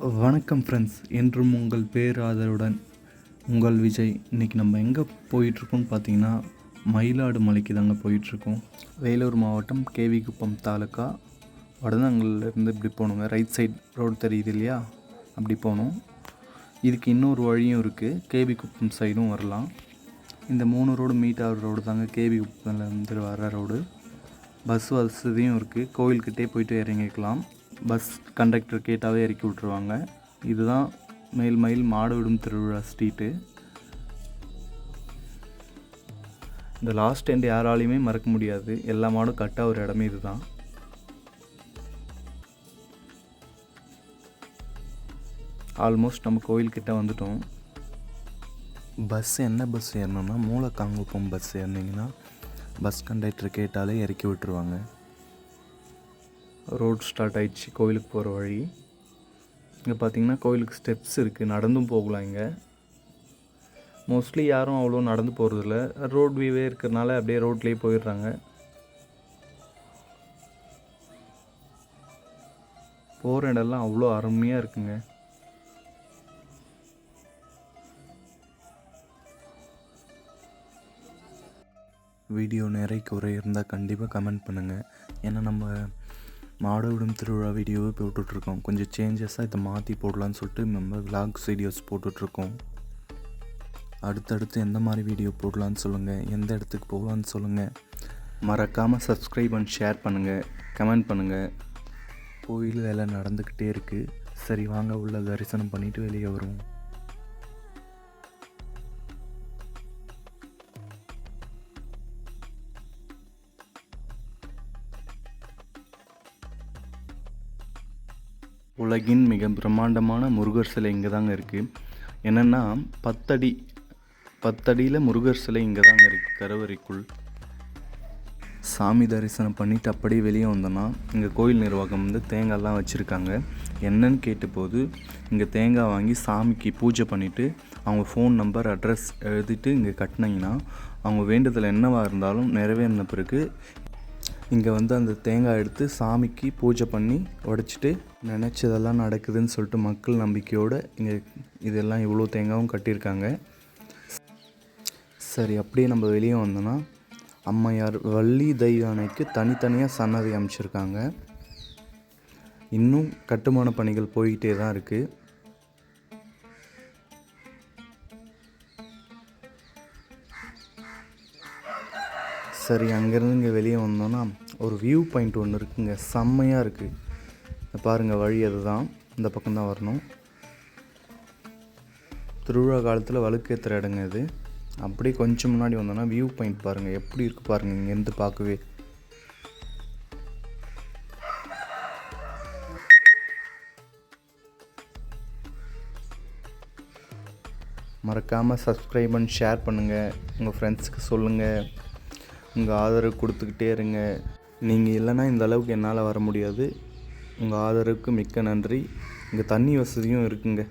வணக்கம் ஃப்ரெண்ட்ஸ் என்றும் உங்கள் பேராதருடன் உங்கள் விஜய். இன்றைக்கி நம்ம எங்கே போயிட்டுருக்கோம்னு பார்த்தீங்கன்னா மயிலாடு மலைக்கு தாங்க போயிட்டுருக்கோம். வேலூர் மாவட்டம் கேவி குப்பம் தாலுக்கா வடதங்கள்லேருந்து இப்படி போகணுங்க ரைட் சைட் ரோடு தெரியுது இல்லையா? அப்படி போகணும் இதுக்கு இன்னொரு வழியும் இருக்குது கேவி குப்பம் சைடும் வரலாம். இந்த மூணு ரோடு மீட் ஆகிற ரோடு தாங்க கேவி குப்பம்லேருந்து வர ரோடு பஸ் வசதியும் இருக்குது கோவில்கிட்டே போயிட்டு இறங்கிக்கலாம். பஸ் கண்டக்டர் கேட்டாவே இறக்கி விட்ருவாங்க இதுதான் மேல் மயில் மாடு விடும் திருவிழா ஸ்ட்ரீட்டு இந்த லாஸ்ட் எண்ட் யாராலையுமே மறக்க முடியாது. எல்லா மாடும் கட்டாக ஒரு இடமே இதுதான். ஆல்மோஸ்ட் நம்ம கோயில்கிட்ட வந்துட்டோம். பஸ் என்ன பஸ் ஏறணும்னா மூலக்காங்குப்பம் பஸ் ஏறினீங்கன்னா பஸ் கண்டக்டர் கேட்டாலே இறக்கி விட்டுருவாங்க. ரோட் ஸ்டார்ட் ஆயிடுச்சு கோயிலுக்கு போகிற வழி. இங்கே பார்த்தீங்கன்னா கோயிலுக்கு ஸ்டெப்ஸ் இருக்குது நடந்தும் போகலாம் இங்கே. மோஸ்ட்லி யாரும் அவ்வளோ நடந்து போகிறதில்ல ரோட் வியூவே இருக்கிறனால அப்படியே ரோட்லேயே போயிடுறாங்க. போகிற இடம்லாம் அவ்வளோ அருமையாக இருக்குங்க. வீடியோ நிறை குறை இருந்தால் கண்டிப்பாக கமெண்ட் பண்ணுங்கள் ஏன்னா நம்ம மாடு விடும் திருவிழா வீடியோவை போட்டுட்ருக்கோம். கொஞ்சம் சேஞ்சஸாக இதை மாற்றி போடலான்னு சொல்லிட்டு நம்ம விலாக்ஸ் வீடியோஸ் போட்டுட்ருக்கோம். அடுத்தடுத்து எந்த மாதிரி வீடியோ போடலான்னு சொல்லுங்கள் எந்த இடத்துக்கு போகலான்னு சொல்லுங்கள் மறக்காமல் சப்ஸ்கிரைப் அண்ட் ஷேர் பண்ணுங்கள் கமெண்ட் பண்ணுங்கள் கோயில் வேலை நடந்துக்கிட்டே இருக்குது சரி வாங்க உள்ள தரிசனம் பண்ணிவிட்டு வெளியே வருவோம். உலகின் மிக பிரம்மாண்டமான முருகர் சிலை இங்கே தாங்க இருக்குது என்னென்னா பத்தடி பத்தடியில் முருகர் சிலை இங்கே தாங்க இருக்குது கருவறைக்குள். சாமி தரிசனம் பண்ணிவிட்டு அப்படியே வெளியே வந்தோன்னா இங்கே கோயில் நிர்வாகம் வந்து தேங்காய்லாம் வச்சுருக்காங்க. என்னன்னு கேட்டபோது இங்கே தேங்காய் வாங்கி சாமிக்கு பூஜை பண்ணிவிட்டு அவங்க ஃபோன் நம்பர் அட்ரஸ் எழுதிட்டு இங்கே கட்டினீங்கன்னா அவங்க வேண்டுதல் என்னவாக இருந்தாலும் நிறைவேறின பிறகு இங்கே வந்து அந்த தேங்காய் எடுத்து சாமிக்கு பூஜை பண்ணி உடைச்சிட்டு நினச்சதெல்லாம் நடக்குதுன்னு சொல்லிட்டு மக்கள் நம்பிக்கையோடு இங்கே இதெல்லாம் இவ்வளோ தேங்காயும் கட்டியிருக்காங்க. சரி அப்படியே நம்ம வெளியே வந்தோன்னா அம்மையார் வள்ளி தெய்வானைக்கு தனித்தனியாக சன்னதி அமைச்சிருக்காங்க. இன்னும் கட்டுமான பணிகள் போய்கிட்டே தான் இருக்குது சரி அங்கேருந்து இங்கே வெளியே வந்தோன்னா ஒரு வியூ பாயிண்ட் ஒன்று இருக்குங்க. செம்மையாக இருக்குது பாருங்கள் வழி அதுதான். இந்த பக்கம் தான் வரணும். திருவிழா காலத்தில் வழுக்கேற்றுற இடங்க இது. அப்படியே கொஞ்சம் முன்னாடி வந்தோன்னா வியூ பாயிண்ட் பாருங்கள் எப்படி இருக்குது பாருங்கள் இங்கேருந்து பார்க்கவே. மறக்காமல் சப்ஸ்கிரைப் பண்ணி ஷேர் பண்ணுங்கள் உங்கள் ஃப்ரெண்ட்ஸுக்கு சொல்லுங்கள் உங்கள் ஆதரவு கொடுத்துக்கிட்டே இருங்க. நீங்கள் இல்லைன்னா இந்த அளவுக்கு என்னால் வர முடியாது. உங்கள் ஆதரவுக்கு மிக்க நன்றி. இங்கே தண்ணி வசதியும் இருக்குங்க.